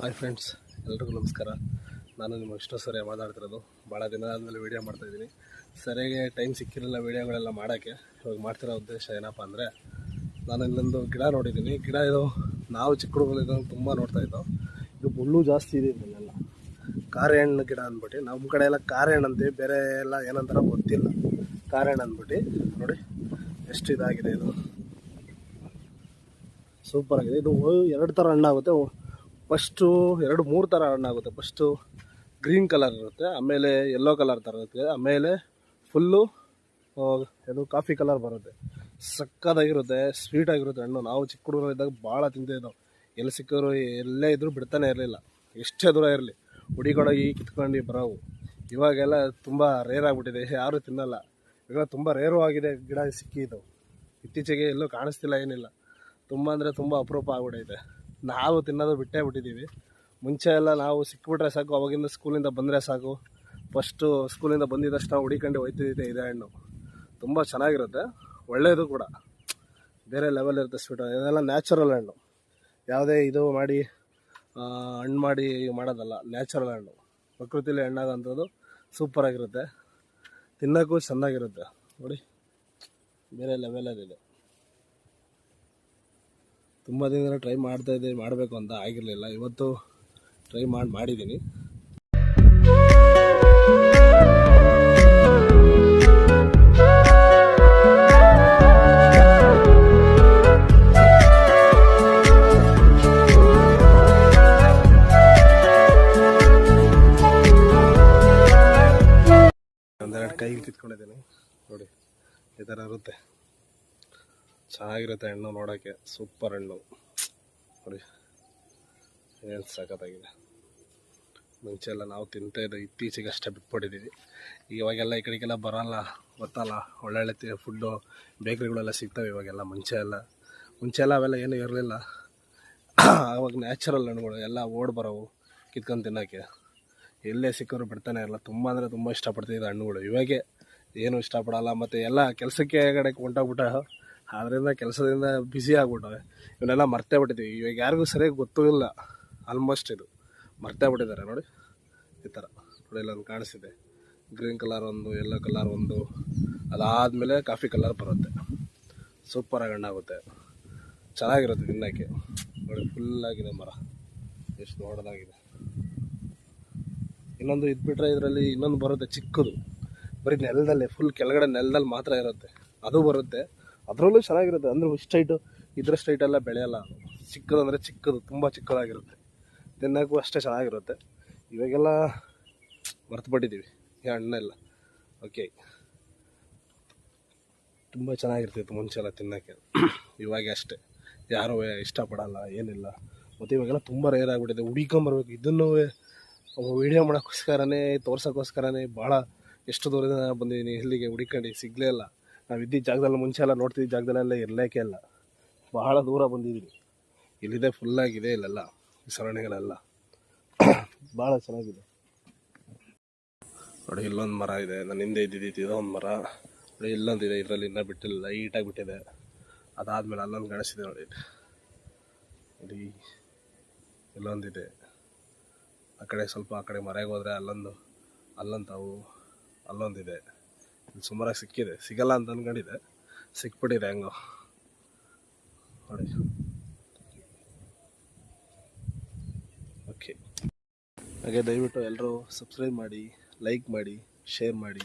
Hi friends ಎಲ್ರಿಗೂ ನಮಸ್ಕಾರ. ನಾನು ನಿಮ್ಮ ವಿಷ್ಣು ಸರಿಯ ಮಾತಾಡ್ತಿರೋದು. ಭಾಳ ದಿನ ಆದಮೇಲೆ ವೀಡಿಯೋ ಮಾಡ್ತಾಯಿದ್ದೀನಿ ಸರಿಯಾಗಿ ಟೈಮ್ ಸಿಕ್ಕಿರಲ್ಲ ವೀಡಿಯೋಗಳೆಲ್ಲ ಮಾಡೋಕ್ಕೆ. ಇವಾಗ ಮಾಡ್ತಿರೋ ಉದ್ದೇಶ ಏನಪ್ಪ ಅಂದರೆ, ನಾನು ಇಲ್ಲೊಂದು ಗಿಡ ನೋಡಿದ್ದೀನಿ. ಗಿಡ ಇದು ನಾವು ಚಿಕ್ಕ ತುಂಬ ನೋಡ್ತಾ ಇದ್ದೋ. ಇದು ಮುಳ್ಳು ಜಾಸ್ತಿ ಇದೆ ಇದನ್ನೆಲ್ಲ ಕಾರೆ ಹಣ್ಣು ಗಿಡ ಅಂದ್ಬಿಟ್ಟು ನಮ್ಮ ಕಡೆ ಎಲ್ಲ ಕಾರೆ ಹಣ್ಣು ಅಂತೀವಿ. ಬೇರೆ ಎಲ್ಲ ಏನಂತಾರ ಗೊತ್ತಿಲ್ಲ. ಕಾರೆ ಹಣ್ಣು ಅಂದ್ಬಿಟ್ಟು, ನೋಡಿ ಎಷ್ಟು ಇದಾಗಿದೆ ಇದು. ಸೂಪರ್ ಆಗಿದೆ. ಇದು ಎರಡು ಥರ ಹಣ್ಣಾಗುತ್ತೆ. ಫಸ್ಟು ಎರಡು ಮೂರು ಥರ ಹಣ್ಣಾಗುತ್ತೆ ಫಸ್ಟು ಗ್ರೀನ್ ಕಲರ್ ಇರುತ್ತೆ, ಆಮೇಲೆ ಯೆಲ್ಲೋ ಕಲರ್ ಥರ ಇರುತ್ತೆ, ಆಮೇಲೆ ಫುಲ್ಲು ಇದು ಕಾಫಿ ಕಲರ್ ಬರುತ್ತೆ. ಸಕ್ಕದಾಗಿರುತ್ತೆ ಸ್ವೀಟಾಗಿರುತ್ತೆ ಹಣ್ಣು. ನಾವು ಚಿಕ್ಕ ಹುಡುಗರು ಇದ್ದಾಗ ಭಾಳ ನಾವು ಎಲ್ಲಿ ಸಿಕ್ಕಿದ್ರು, ಎಲ್ಲೇ ಇದ್ದರೂ ಬಿಡ್ತಾನೆ ಇರಲಿಲ್ಲ. ಎಷ್ಟೇ ದೂರ ಇರಲಿ ಹುಡಿಕೊಂಡೋಗಿ ಕಿತ್ಕೊಂಡು ಬರೋವು. ಇವಾಗೆಲ್ಲ ತುಂಬ ರೇರ್ ಆಗಿಬಿಟ್ಟಿದೆ. ಯಾರೂ ತಿನ್ನಲ್ಲ. ಇವಾಗ ತುಂಬ ರೇರು ಆಗಿದೆ ಗಿಡ ಸಿಕ್ಕಿದ್ದು. ಇತ್ತೀಚೆಗೆ ಎಲ್ಲೂ ಕಾಣಿಸ್ತಿಲ್ಲ ಏನಿಲ್ಲ. ತುಂಬ ಅಂದರೆ ತುಂಬ ಅಪರೂಪ ಆಗ್ಬಿಟ್ಟೈತೆ. ನಾವು ತಿನ್ನೋದು ಬಿಟ್ಟೇ ಬಿಟ್ಟಿದ್ದೀವಿ. ಮುಂಚೆ ಎಲ್ಲ ನಾವು ಸಿಕ್ಬಿಟ್ರೆ ಸಾಕು, ಅವಾಗಿಂದ ಸ್ಕೂಲಿಂದ ಬಂದರೆ ಸಾಕು. ಫಸ್ಟು ಸ್ಕೂಲಿಂದ ಬಂದಿದ ತಕ್ಷಣ ಹುಡಿಕೊಂಡು ಹೋಯ್ತಿದ್ದೆ ಇದೆ ಹಣ್ಣು. ತುಂಬ ಚೆನ್ನಾಗಿರುತ್ತೆ ಒಳ್ಳೆಯದು ಕೂಡ. ಬೇರೆ ಲೆವೆಲ್ ಇರುತ್ತೆ ಸ್ವೀಟ್ ಇದೆಲ್ಲ ನ್ಯಾಚುರಲ್ ಹಣ್ಣು. ಯಾವುದೇ ಇದು ಮಾಡಿ ಹಣ್ಣು ಮಾಡಿ ಮಾಡೋದಲ್ಲ ನ್ಯಾಚುರಲ್ ಹಣ್ಣು. ಪ್ರಕೃತಿಲಿ ಹಣ್ಣಾಗಂಥದ್ದು ಸೂಪರಾಗಿರುತ್ತೆ ತಿನ್ನೋಕ್ಕೂ ಚೆನ್ನಾಗಿರುತ್ತೆ. ನೋಡಿ, ಬೇರೆ ಲೆವೆಲಲ್ಲಿದೆ ತುಂಬ ದಿನದಿಂದ ಟ್ರೈ ಮಾಡ್ತಾ ಇದ್ದೆ ಮಾಡಬೇಕು ಅಂತ ಆಗಿರಲಿಲ್ಲ. ಇವತ್ತು ಟ್ರೈ ಮಾಡಿ, ಮಾಡಿದ್ದೀನಿ. ಒಂದೆರಡು ಕೈಗೆ ಕಿತ್ಕೊಂಡಿದ್ದೀನಿ. ನೋಡಿ, ಈ ಥರ ಇರುತ್ತೆ. ಚೆನ್ನಾಗಿರುತ್ತೆ ಹಣ್ಣು ನೋಡೋಕ್ಕೆ ಸೂಪರ್ ಹಣ್ಣು. ನೋಡಿ. ಏನು ಸಖತ್ತಾಗಿದೆ. ಮುಂಚೆ ಎಲ್ಲ ನಾವು ತಿಂತಾ ಇದ್ದು ಇತ್ತೀಚೆಗೆ ಅಷ್ಟೇ ಬಿಟ್ಬಿಟ್ಟಿದ್ದೀವಿ. ಇವಾಗೆಲ್ಲ ಈ ಕಡೆಗೆಲ್ಲ ಬರೋಲ್ಲ, ಗೊತ್ತಲ್ಲ? ಒಳ್ಳೊಳ್ಳೆ ತಿ, ಫುಡ್ಡು, ಬೇಕ್ರಿಗಳೆಲ್ಲ ಸಿಗ್ತವೆ ಇವಾಗೆಲ್ಲ ಮುಂಚೆ ಎಲ್ಲ ಮುಂಚೆ ಎಲ್ಲ ಅವೆಲ್ಲ ಏನೂ ಇರಲಿಲ್ಲ. ಆವಾಗ ನ್ಯಾಚುರಲ್ ಹಣ್ಣುಗಳು, ಎಲ್ಲ ಓಡ್ ಬರೋವು, ಕಿತ್ಕೊಂಡು ತಿನ್ನೋಕ್ಕೆ ಎಲ್ಲೇ ಸಿಕ್ಕಿದ್ರು ಬಿಡ್ತಾನೆ ಇರಲ್ಲ. ತುಂಬ ಅಂದರೆ ತುಂಬ ಇಷ್ಟಪಡ್ತಿದ್ದೆ ಹಣ್ಣುಗಳು. ಇವಾಗೆ ಏನು ಇಷ್ಟಪಡಲ್ಲ. ಮತ್ತು ಎಲ್ಲ ಕೆಲಸಕ್ಕೆ ಕಡೆ ಹೊಂಟೋಗ್ಬಿಟ್ಟ ಅದರಿಂದ ಕೆಲಸದಿಂದ ಬ್ಯುಸಿ ಆಗ್ಬಿಟ್ಟವೆ ಇವನ್ನೆಲ್ಲ ಮರ್ತೇ ಬಿಟ್ಟಿದ್ದೀವಿ. ಇವಾಗ ಯಾರಿಗೂ ಸರಿಯಾಗಿ ಗೊತ್ತೂ ಇಲ್ಲ. ಆಲ್ಮೋಸ್ಟ್ ಇದು. ಮರ್ತೇ ಬಿಟ್ಟಿದ್ದಾರೆ ನೋಡಿ. ಈ ಥರ ನೋಡಿ, ಇಲ್ಲೊಂದು ಕಾಣಿಸಿದೆ ಗ್ರೀನ್ ಕಲರ್ ಒಂದು ಯೆಲ್ಲೋ ಕಲರ್ ಒಂದು. ಅದಾದಮೇಲೆ ಕಾಫಿ ಕಲರ್ ಬರುತ್ತೆ. ಸೂಪರಾಗಿ ಹಣ್ಣಾಗುತ್ತೆ. ಚೆನ್ನಾಗಿರುತ್ತೆ ತಿನ್ನೋಕ್ಕೆ. ನೋಡಿ ಫುಲ್ಲಾಗಿದೆ ಮರ. ಎಷ್ಟು ದೊಡ್ಡದಾಗಿದೆ. ಇನ್ನೊಂದು ಇದು ಬಿಟ್ಟರೆ ಇದರಲ್ಲಿ ಇನ್ನೊಂದು ಬರುತ್ತೆ ಚಿಕ್ಕದು. ಬರೀ ನೆಲದಲ್ಲೇ ಫುಲ್ ಕೆಳಗಡೆ ನೆಲದಲ್ಲಿ ಮಾತ್ರ ಇರುತ್ತೆ. ಅದು ಬರುತ್ತೆ. ಅದರಲ್ಲೂ ಚೆನ್ನಾಗಿರುತ್ತೆ. ಅಂದರೆ ಸ್ಟ್ರೈಟು ಇದ್ರ ಸ್ಟ್ರೈಟೆಲ್ಲ ಬೆಳೆಯಲ್ಲ. ಚಿಕ್ಕದಂದರೆ ಚಿಕ್ಕದು, ತುಂಬ ಚಿಕ್ಕದಾಗಿರುತ್ತೆ. ತಿನ್ನೋಕ್ಕೂ ಅಷ್ಟೇ ಚೆನ್ನಾಗಿರುತ್ತೆ. ಇವಾಗೆಲ್ಲ ಮರ್ತುಬಿಟ್ಟಿದ್ದೀವಿ ಈ ಹಣ್ಣೆಲ್ಲ. ಓಕೆ ತುಂಬ ಚೆನ್ನಾಗಿರ್ತಿತ್ತು ಮುಂಚೆ ಎಲ್ಲ ತಿನ್ನೋಕ್ಕೆ. ಇವಾಗ ಅಷ್ಟೇ. ಯಾರೂ ಇಷ್ಟಪಡಲ್ಲ, ಏನಿಲ್ಲ. ಮತ್ತು ಇವಾಗೆಲ್ಲ ತುಂಬ ರೇರ್ ಆಗಿಬಿಟ್ಟಿದೆ. ಹುಡ್ಕೊಂಬರ್ಬೇಕು ಇದನ್ನು ವೀಡಿಯೋ ಮಾಡೋಕ್ಕೋಸ್ಕರನೇ, ತೋರ್ಸೋಕ್ಕೋಸ್ಕರನೇ ಭಾಳ ಎಷ್ಟು ದೂರದಿಂದ ಬಂದಿದ್ದೀನಿ, ಇಲ್ಲಿಗೆ ಹುಡುಕೊಂಡು, ಸಿಗಲೇ ಇಲ್ಲ. ನಾವು ಇದ್ದಿದ್ದ ಜಾಗದಲ್ಲಿ ಮುಂಚೆ ಎಲ್ಲ ನೋಡ್ತಿದ್ದ ಜಾಗದಲ್ಲೆಲ್ಲ ಇರಲೇಕೆ ಇಲ್ಲ. ಬಹಳ ದೂರ ಬಂದಿದ್ದೀವಿ ಇಲ್ಲಿದೆ ಫುಲ್ಲಾಗಿದೆ ಇಲ್ಲೆಲ್ಲ ಈ ಭಾಳ ಚೆನ್ನಾಗಿದೆ. ನೋಡಿ, ಇಲ್ಲೊಂದು ಮರ ಇದೆ. ನನ್ನ ಹಿಂದೆ ಇದ್ದಿದ್ದು ಇದೊಂದು ಮರ. ನೋಡಿ ಇಲ್ಲೊಂದಿದೆ ಇದರಲ್ಲಿ ಇನ್ನೂ ಬಿಟ್ಟಿಲ್ಲ. ಲೈಟಾಗಿ ಬಿಟ್ಟಿದೆ. ಅದಾದಮೇಲೆ ಅಲ್ಲೊಂದು ಗಣಿಸಿದೆ ನೋಡಿ. ನೋಡಿ ಇಲ್ಲೊಂದಿದೆ ಆ ಕಡೆ ಸ್ವಲ್ಪ ಆ ಕಡೆ ಮರೆಗೆ ಹೋದರೆ ಅಲ್ಲೊಂದು ಅಲ್ಲೊಂದು ಅಲ್ಲೊಂದಿದೆ ಸುಮಾರಾಗಿ ಸಿಕ್ಕಿದೆ. ಸಿಗಲ್ಲ ಅಂತ ಅಂದ್ಕೊಂಡಿದ್ದೆ ಸಿಕ್ಬಿಟ್ಟಿದೆ ಹೆಂಗೋ. ನೋಡಿ. ಓಕೆ ಹಾಗೆ ದಯವಿಟ್ಟು ಎಲ್ಲರೂ ಸಬ್ಸ್ಕ್ರೈಬ್ ಮಾಡಿ ಲೈಕ್ ಮಾಡಿ ಶೇರ್ ಮಾಡಿ.